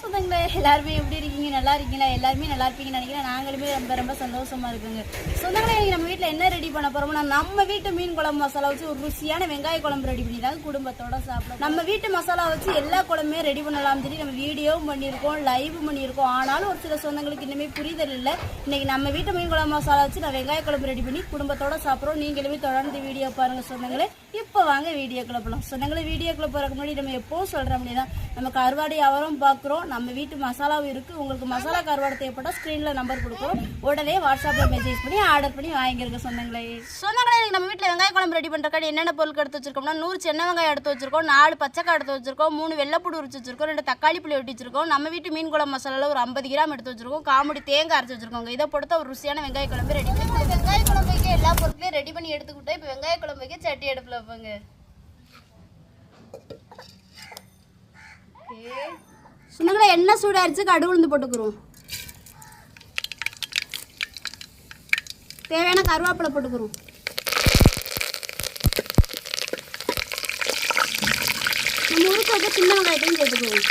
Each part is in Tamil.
சொந்தங்களே எல்லாருமே எப்படி இருக்கீங்க? நல்லா இருக்கீங்களா? எல்லாருமே நல்லா இருப்பீங்கன்னு நினைக்கிறேன். நாங்களுமே ரொம்ப ரொம்ப சந்தோஷமா இருக்குங்க. சொந்தங்களே இன்னைக்கு நம்ம வீட்டில் என்ன ரெடி பண்ண போறோம்னா நம்ம வீட்டு மீன் குழம்பு மசாலா வச்சு ஒரு ருசியான வெங்காய குழம்பு ரெடி பண்ணி குடும்பத்தோட சாப்பிடும் நம்ம வீட்டு மசாலா வச்சு எல்லா குழம்புமே ரெடி பண்ணலாம். சொல்லி நம்ம வீடியோவும் பண்ணியிருக்கோம் லைவ் பண்ணியிருக்கோம். ஆனாலும் ஒரு சில சொந்தங்களுக்கு இன்னுமே புரிதல் இல்லை. இன்னைக்கு நம்ம வீட்டு மீன் குழம்பு மசாலா வச்சு நான் வெங்காய குழம்பு ரெடி பண்ணி குடும்பத்தோட சாப்பிட்றோம். நீங்களுமே தொடர்ந்து வீடியோ பாருங்க சொந்தங்களே. இப்போ வாங்க வீடியோக்குள்ள போகலாம் சொந்தங்களே வீடியோக்குள்ள போறதுக்கு முன்னாடி நம்ம எப்போவும் சொல்ற அப்படிதான் நமக்கு அறுவாடை அவரும் பார்க்குறோம் நம்ம வீட்டு மசாலாவும் இருக்கு. உங்களுக்கு மசாலா கருவாடு தேவைப்பட்டா ஸ்க்ரீன்ல நம்பர் கொடுக்குறோம். உடனே வாட்ஸ்அப்ல மெசேஜ் பண்ணி ஆர்டர் பண்ணி வாங்கிருங்க சொந்தங்களே சொந்தங்களே நம்ம வீட்டில் வெங்காய குழம்பு ரெடி பண்றக்காடி என்னென்ன பொருட்கள் எடுத்து வச்சிருக்கோம்னா நூறு சின்ன வெங்காயம் எடுத்து வச்சிருக்கோம் நாலு பச்சைக்காய் எடுத்து வச்சிருக்கோம் மூணு வெள்ளைப்பூடு உரிச்சு வச்சிருக்கோம் ரெண்டு தக்காளி புளி வெட்டி வச்சிருக்கோம். நம்ம வீட்டு மீன் குழம்பு மசாலால ஒரு ஐம்பது கிராம் எடுத்து வச்சிருக்கோம். காமெடி தேங்காய் அரைச்சு வச்சிருக்கோங்க. இதை பொறுத்த ஒரு ருசியான வெங்காய குழம்பு ரெடி பண்ணி வெங்காய குழம்பு வைக்க எல்லா பொருட்களையும் ரெடி பண்ணி எடுத்துக்கிட்டோம் இப்போ வெங்காய குழம்பு வைக்க சட்டி அடுப்பில் வைப்பாங்க. சுமங்களா எண்ணெய் சூடாரிச்சு கடுகு உளுந்து போட்டுக்கிறோம் தேவையான கருவேப்பிலை போட்டுக்கிறோம் நம்ம உரிச்சு வச்ச சின்ன வெங்காயத்தையும் சேர்த்துக்கிறோம்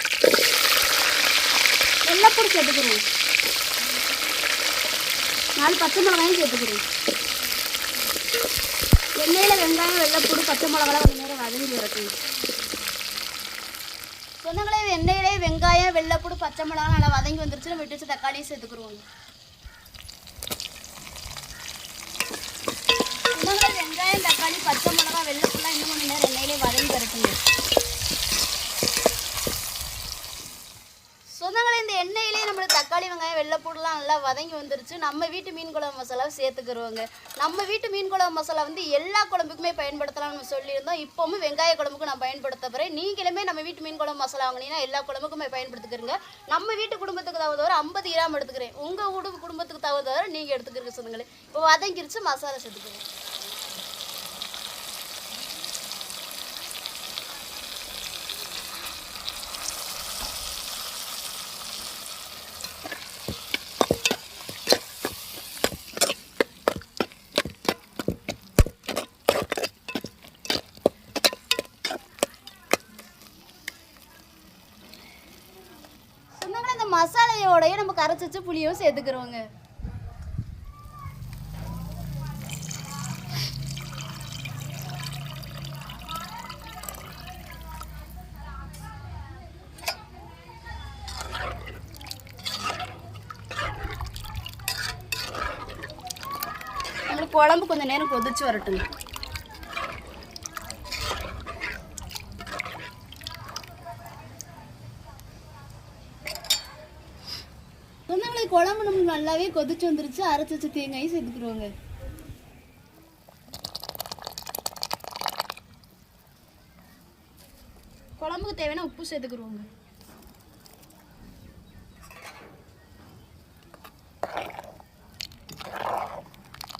வெள்ளைப்பூடி சேர்த்துக்கிறோம் நாலு பச்சை மிளகாயும் சேர்த்துக்கிறோம் எண்ணெயில் வெங்காயம் வெள்ளைப்பூடி பச்சை மிளகாலாம் கொஞ்ச நேரம் வதங்கி வரட்டும் சொந்தங்களே எண்ணெயிலே வெங்காயம் வெள்ளைப்பூடு பச்சை மிளகா நல்லா வதங்கி வந்துருச்சு நம்ம விட்டு வச்சு தக்காளியும் சேர்த்துக்குருவோம். சொந்தங்களே வெங்காயம் தக்காளி பச்சை மிளகா வெள்ளைப்பூலாம் இன்னும் கொஞ்சம் நேரம் எண்ணெயிலே வதங்கி வரட்டுங்க சொந்தங்களை இந்த எண்ணெயிலே நம்மளுக்கு தக்காளி வெங்காயம் வெள்ளைப்பூடெலாம் நல்லா வதங்கி வந்துருச்சு. நம்ம வீட்டு மீன் குழம்பு மசாலாவை சேர்த்துக்கிறோங்க நம்ம வீட்டு மீன் குழம்பு மசாலா வந்து எல்லா குழம்புக்குமே பயன்படுத்தலாம்னு நம்ம சொல்லியிருந்தோம். இப்போவும் வெங்காய குழம்புக்கு நான் பயன்படுத்த போகிறேன் நீங்களுமே நம்ம வீட்டு மீன் குழம்பு மசாலா வாங்கினீங்கன்னா எல்லா குழம்புக்குமே பயன்படுத்திக்கிறங்க. நம்ம வீட்டு குடும்பத்துக்கு தகுந்தவரை ஐம்பது கிராம் எடுத்துக்கிறேன். உங்கள் குடும்ப குடும்பத்துக்கு தகுந்தவரை நீங்கள் எடுத்துக்கிறீங்க சொந்தங்களே இப்போ வதங்கிருச்சு மசாலா சேர்த்துக்கிறேன் சொந்தங்களே இந்த மசாலையோடய நம்ம கரைச்சி வச்ச புளியும் சேர்த்துக்கிறோங்க. குழம்பு கொஞ்சம் நேரம் கொதிச்சு வரட்டுங்க சொந்தங்களுக்கு நல்லாவே கொதிச்சு வந்துருச்சு. அரைச்சு வச்ச தேங்காயும் சேர்த்துக்குருவாங்க குழம்புக்கு தேவையான உப்பு சேர்த்துக்குருவாங்க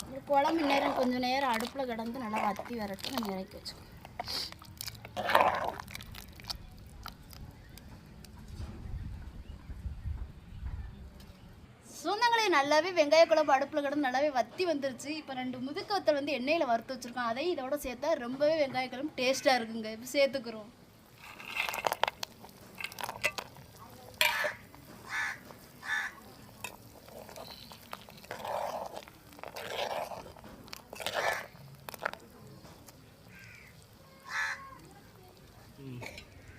இந்த குழம்பு நேரம் கொஞ்சம் நேரம் அடுப்பில் கிடந்து நல்லா வத்தி வரட்டும் நம்ம இறக்கி வச்சுக்கோங்க சொந்தங்களே நல்லாவே வெங்காய குழம்பு அடுப்பில் கிடந்து நல்லாவே வத்தி வந்துருச்சு. இப்போ ரெண்டு முதுக்கு வத்தல் வந்து எண்ணெயில் வறுத்து வச்சுருக்கோம். அதையும் இதோட சேர்த்தா ரொம்பவே வெங்காய குழம்பு டேஸ்ட்டாக இருக்குங்க. இப்போ சேர்த்துக்கிறோம்.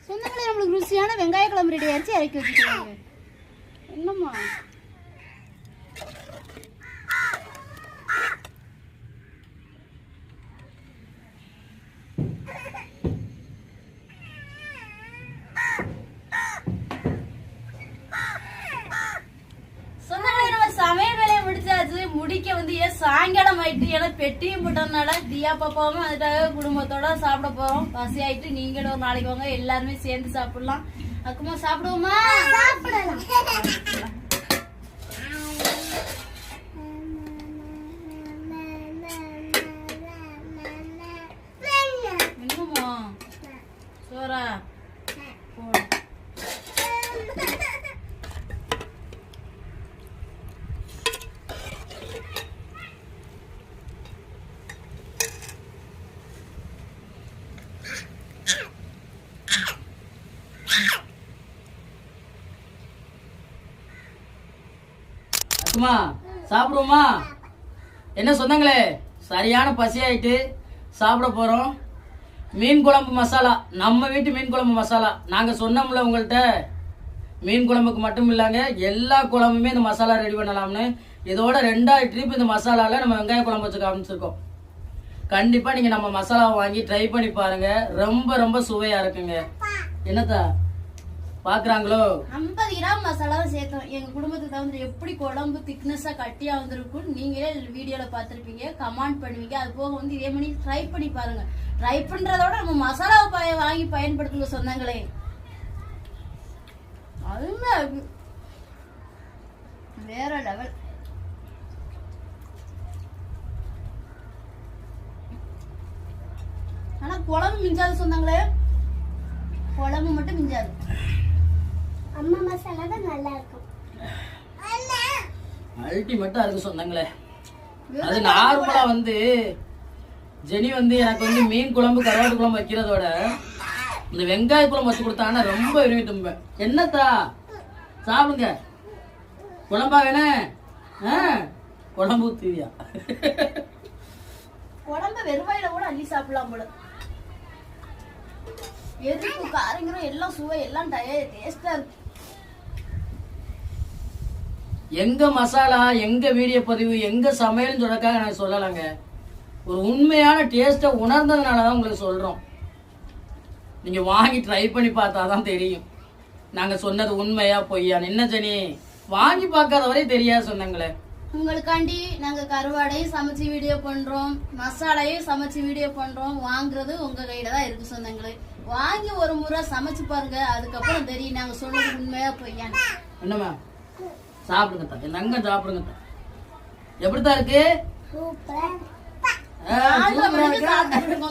சொந்தங்களே நம்மளுக்கு ருசியான வெங்காய குழம்பு ரெடி ஆயிடுச்சு. இறக்கி வச்சுக்கிறாங்க. என்னம்மா சொந்தங்களே நம்ம சமையல் வேலையை முடிச்சாச்சு முடிக்க வந்து ஏன் சாயங்காலம் ஆயிட்டு? ஏன்னா பெட்டியும் போட்டதுனால தியா பாப்பாவும் அதுக்காக குடும்பத்தோட சாப்பிட போறோம். பசி ஆயிட்டு நீங்களும் ஒரு நாளைக்கு வாங்க எல்லாருமே சேர்ந்து சாப்பிடலாம். அக்குமா சாப்பிடுவோமா? சாப்பிடலாம். சும்மா சாப்பிடுவோமா? என்ன சொந்தங்களே சரியான பசியாயிட்டு சாப்பிட போகிறோம் மீன் குழம்பு மசாலா. நம்ம வீட்டு மீன் குழம்பு மசாலா. நாங்கள் சொன்னோம்ல உங்கள்கிட்ட மீன் குழம்புக்கு மட்டும் இல்லைங்க எல்லா குழம்புமே இந்த மசாலா ரெடி பண்ணலாம்னு. இதோட ரெண்டாவது ட்ரிப் இந்த மசாலாவில் நம்ம வெங்காய குழம்பு வச்சு காமிச்சிருக்கோம் கண்டிப்பாக நீங்கள் நம்ம மசாலாவை வாங்கி ட்ரை பண்ணி பாருங்கள் ரொம்ப ரொம்ப சுவையாக இருக்குங்க. என்னத்தா? பாக்குறாங்களோ? ஐம்பது கிராம் மசாலாவை சேர்த்தோம். எங்க குடும்பத்துக்கு தகுந்த எப்படி குழம்பு திக்னஸா கட்டியா வந்திருக்கும் நீங்களே வீடியோல பாத்திருப்பீங்க கமெண்ட் பண்ணுவீங்க. அது போக வந்து இதே மாதிரி ட்ரை பண்ணி பாருங்க. ட்ரை பண்றதோட நம்ம மசாலாவை பய- வாங்கி பயன்படுத்துங்க சொந்தங்களே அதுமே வேற லெவல் ஆனா குழம்பு மிஞ்சாது சொன்னாங்களே. குழம்பு மட்டும் மிஞ்சாது. அம்மா மசாலா தான் நல்லா இருக்கும். அல்டிமேட்டா இருக்கு சொந்தங்களே அது நார்மலா வந்து ஜெனி வந்து எனக்கு வந்து மீன் குழம்பு கருவாட்டு குழம்பு வைக்கிறதோட இந்த வெங்காய குழம்பு வச்சு கொடுத்தாங்கன்னா ரொம்ப விரும்பி தும்பேன் என்னத்தா? சாப்பிடுங்க. குழம்பா வேணே? ஆ? குழம்பு ஊத்துவியா? குழம்பு வெறுவாயில கூட அள்ளி சாப்பிடலாம் போல. எரிப்பு காரங்கிற எல்லாம் சுவை எல்லாம் டேஸ்டா இருக்கு. எங்க மசாலா எங்க வீடியோ பதிவு எங்க சமையல்னு சொல்லக்காக நான் சொல்லலைங்க. ஒரு உண்மையான டேஸ்ட்டை உணர்ந்ததுனால தான் உங்களுக்கு சொல்றோம். நீங்க வாங்கி ட்ரை பண்ணி பார்த்தா தான் தெரியும். நாங்க சொன்னது உண்மையா பொய்யா என்ன ஜெனி? வாங்கி பார்க்காத வரை தெரியாது சொன்னாங்களே. உங்களுக்காண்டி நாங்க கருவாடையும் சமைச்சு வீடியோ பண்றோம் மசாலையும் சமைச்சு வீடியோ பண்றோம் வாங்குறது உங்க கையில தான் இருக்கு சொந்தங்களே வாங்கி ஒரு முறை சமைச்சு பாருங்க அதுக்கப்புறம் தெரியும் நாங்க சொன்னது உண்மையா பொய்யான்னு. என்னம்மா சாப்பிடுங்க தா. என் தங்க சாப்பிடுங்க தா. எப்படித்தான் இருக்கு?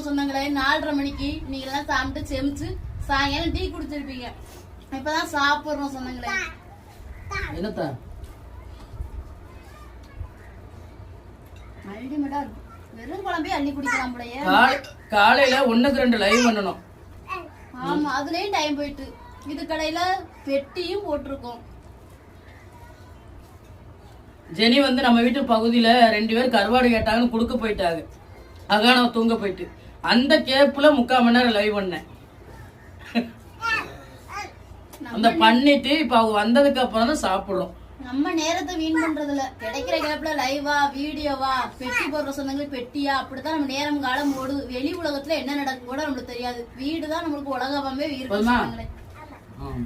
சொந்தங்களே நாலரை மணிக்கு நீங்க எல்லாம் சாப்பிட்டு செமிச்சு சாயங்காலம் டீ குடிச்சிருப்பீங்க. இப்பதான் சாப்பிடுறோம் சொந்தங்களே என்னத்தா? அல்டிமேட்டா இருக்கும் வெறும் குழம்பே அள்ளி குடிக்கலாம் போலயே. காலை காலையில ஒண்ணுக்கு ரெண்டு லைவ் பண்ணணும். ஆமா அதுலயும் டைம் போயிட்டு. இது கடையில பெட்டியும் போட்டிருக்கோம். ஜெனி வந்து நம்ம வீட்டு பகுதியில ரெண்டு பேர் கருவாடு கேட்டாங்கன்னு கொடுக்க போயிட்டாங்க. அதான் நான் தூங்க போயிட்டு. அந்த கேப்ல முக்கால் மணி நேரம் லைவ் பண்ணேன். அந்த பண்ணிட்டு இப்ப அவங்க வந்ததுக்கு அப்புறம் தான் சாப்பிடுறோம். நம்ம நேரத்தை வீண் பண்றதுல கிடைக்கிற கேப்ல லைவா வீடியோவா பெட்டி போடுற சொந்தங்கள் பெட்டியா? அப்படித்தான் நம்ம நேரம் காலம் ஓடுது வெளி உலகத்துல என்ன நடக்கும் கூட நம்மளுக்கு தெரியாது. வீடு தான் நம்மளுக்கு உலகமே இருக்கு? சொந்தங்களே. ஆம்.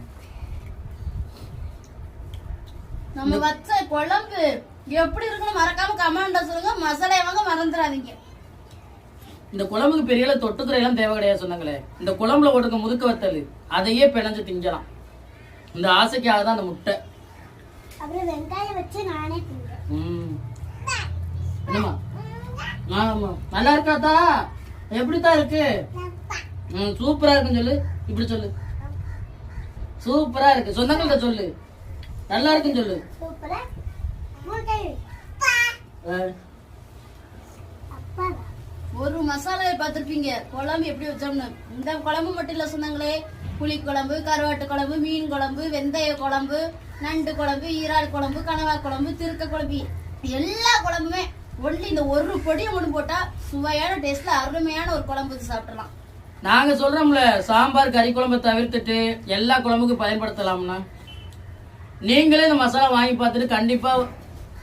நம்ம வச்ச குழம்பு எப்படி இருக்குன்னு மறக்காம கமெண்ட்ல சொல்லுங்க. மசாலா வாங்க மறந்துடாதீங்க இந்த குழம்புக்கு பெரிய தொட்டுக்கிற எல்லாம் தேவை கிடையாது சொன்னாங்களே. இந்த குழம்புல போட்டுக்க முதுக்க வத்தல் அதையே பிணைஞ்சு திங்கலாம். இந்த ஆசைக்காக தான் அந்த முட்டை. அப்புறம் வெங்காயம் வச்சு நானே தின்றேன் ம். என்னம்மா? ஆமா நல்லா இருக்காதா எப்படித்தான் இருக்கு? சூப்பரா இருக்குன்னு சொல்லு. இப்படி சொல்லு. சூப்பரா இருக்கு. சொந்தங்கள்ட்ட சொல்லு. நல்லா இருக்குன்னு சொல்லு ஒரு மசாலாவை பார்த்திருப்பீங்க. குழம்பு எப்படி வச்சோம்னு. இந்த குழம்பு மட்டும் இல்ல சொன்னாங்களே. புளி குழம்பு கருவாட்டு குழம்பு மீன் குழம்பு வெந்தய குழம்பு நண்டு குழம்பு ஈரால் குழம்பு கனவா குழம்பு திருக்க குழம்பு. எல்லா குழம்புமே ஒன்லி இந்த ஒரு பொடியை ஒன்று போட்டா சுவையான டேஸ்ட்ல அருமையான ஒரு குழம்பு வச்சு சாப்பிடலாம். நாங்க சொல்றோம்ல சாம்பார் கறி குழம்பை தவிர்த்துட்டு எல்லா குழம்புக்கும் பயன்படுத்தலாம்னா. நீங்களே இந்த மசாலா வாங்கி பார்த்துட்டு கண்டிப்பா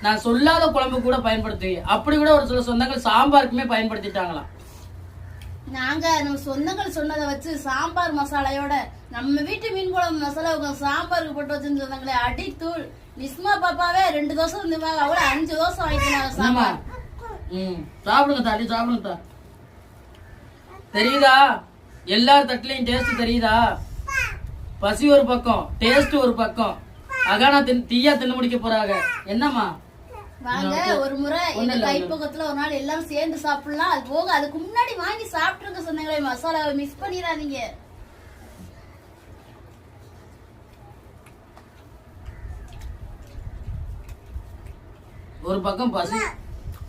நான் சொல்லாத குழம்பு கூட பயன்படுத்துவீங்க. அப்படி கூட ஒரு சில சொந்தங்கள் சாம்பாருக்குமே பயன்படுத்திட்டாங்களாம் நாங்க நம்ம சொந்தங்கள் சொன்னதை வச்சு சாம்பார் மசாலையோட நம்ம வீட்டு மீன் குழம்பு மசாலா சாம்பாருக்கு போட்டு வச்சுன்னு சொன்னாங்களே அடித்தூள் நிஸ்மா பாப்பாவே ரெண்டு தோசை வந்துவாங்க அவள அஞ்சு தோசை வாங்கிக்கிறாங்க சாம்பார். ம் சாப்பிடுங்க தாடி சாப்பிடுங்க தா. தெரியுதா? எல்லார் தட்டுலயும் டேஸ்ட் தெரியுதா? பசி ஒரு பக்கம் டேஸ்ட் ஒரு பக்கம். அகானா தின் தீயா தின்னு முடிக்க போறாங்க. என்னம்மா? வாங்க ஒரு முறை எங்க கைப்பக்கத்துல ஒரு நாள் எல்லாரும் சேர்ந்து சாப்பிடலாம். அது போக அதுக்கு முன்னாடி வாங்கி சாப்பிட்டுருங்க சொந்தங்களே மசாலாவை மிஸ் பண்ணிடாதீங்க. ஒரு பக்கம் பசி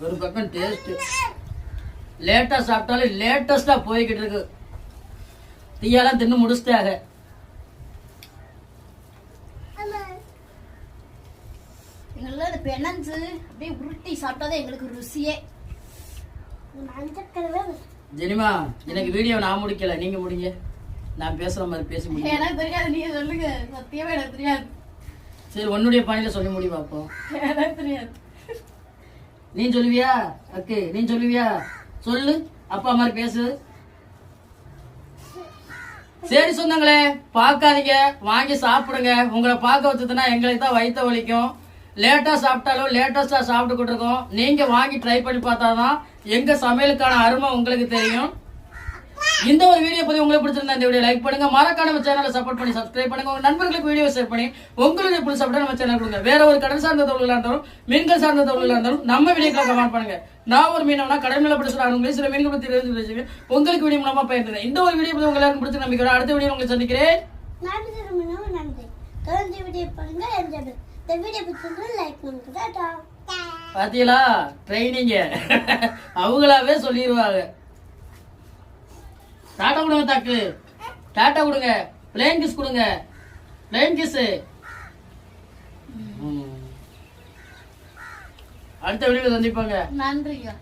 ஒரு பக்கம் டேஸ்ட் லேட்டா சாப்பிட்டாலும் லேட்டஸ்டா போய்கிட்டு இருக்கு. தீயெல்லாம் தின்னு முடிச்சிட்டாங்க. பெனஞ்சு அப்படியே உருட்டி சாப்பிட்டாதான் எங்களுக்கு ருசியே. ஜெனிமா எனக்கு வீடியோ நான் முடிக்கல. நீங்க முடிங்க. நான் பேசுற மாதிரி பேசி முடிங்க. எனக்கு தெரியாது. நீங்க சொல்லுங்க. சத்தியமா எனக்கு தெரியாது. சரி உன்னுடைய பாணியில சொல்லி முடி பார்ப்போம். எனக்கு தெரியாது. நீ சொல்லுவியா? அக்கு நீ சொல்லுவியா? சொல்லு. அப்பா மாதிரி பேசு. சரி சொந்தங்களே பார்க்காதீங்க. வாங்கி சாப்பிடுங்க. உங்களை பார்க்க வச்சதுன்னா எங்களுக்கு தான் வயித்த வலிக்கும். லேட்டா சாப்பிட்டாலும் லேட்டஸ்டா சாப்பிட்டுக்கிட்டு இருக்கோம். நீங்க வாங்கி ட்ரை பண்ணி பார்த்தாதான் எங்க சமையலுக்கான அருமை உங்களுக்கு தெரியும். இந்த ஒரு வீடியோ பத்தி உங்களுக்கு பிடிச்சிருந்தா இந்த வீடியோ லைக் பண்ணுங்க. மறக்காம நம்ம சேனலை சப்போர்ட் பண்ணி சப்ஸ்கிரைப் பண்ணுங்க. உங்க நண்பர்களுக்கு வீடியோ ஷேர் பண்ணி உங்களுக்கு பிடிச்ச அப்படியே நம்ம சேனல் கொடுங்க. வேற ஒரு கடல் சார்ந்த தொழிலாக இருந்தாலும் மீன்கள் சார்ந்த தொழிலாக இருந்தாலும் நம்ம வீடியோக்களை கமெண்ட் பண்ணுங்க. நான் ஒரு மீனவனா கடல் மேல படிச்சுறாங்க சில மீன்கள் பத்தி தெரிஞ்சு உங்களுக்கு வீடியோ மூலமா பயன்படுறேன் இந்த ஒரு வீடியோ பத்தி உங்களுக்கு பிடிச்சி நம்பிக்கிறோம் அடுத்த வீடியோ உங்களை சந்திக்கிறேன். நன்றி. தொடர்ந்து வீடியோ பண்ணுங்க இந்த வீடியோ பிடிச்சிருந்தா லைக் பண்ணுங்க. டாடா. பாத்தீங்களா? ட்ரைனிங்க அவங்களாவே சொல்லிடுவாங்க டாட்டா கொடுங்க தாக்கு டாட்டா கொடுங்க. பிளேன் கிஸ் கொடுங்க. பிளேன் கிஸ் அடுத்த வீடியோல சந்திப்பாங்க. நன்றிங்க.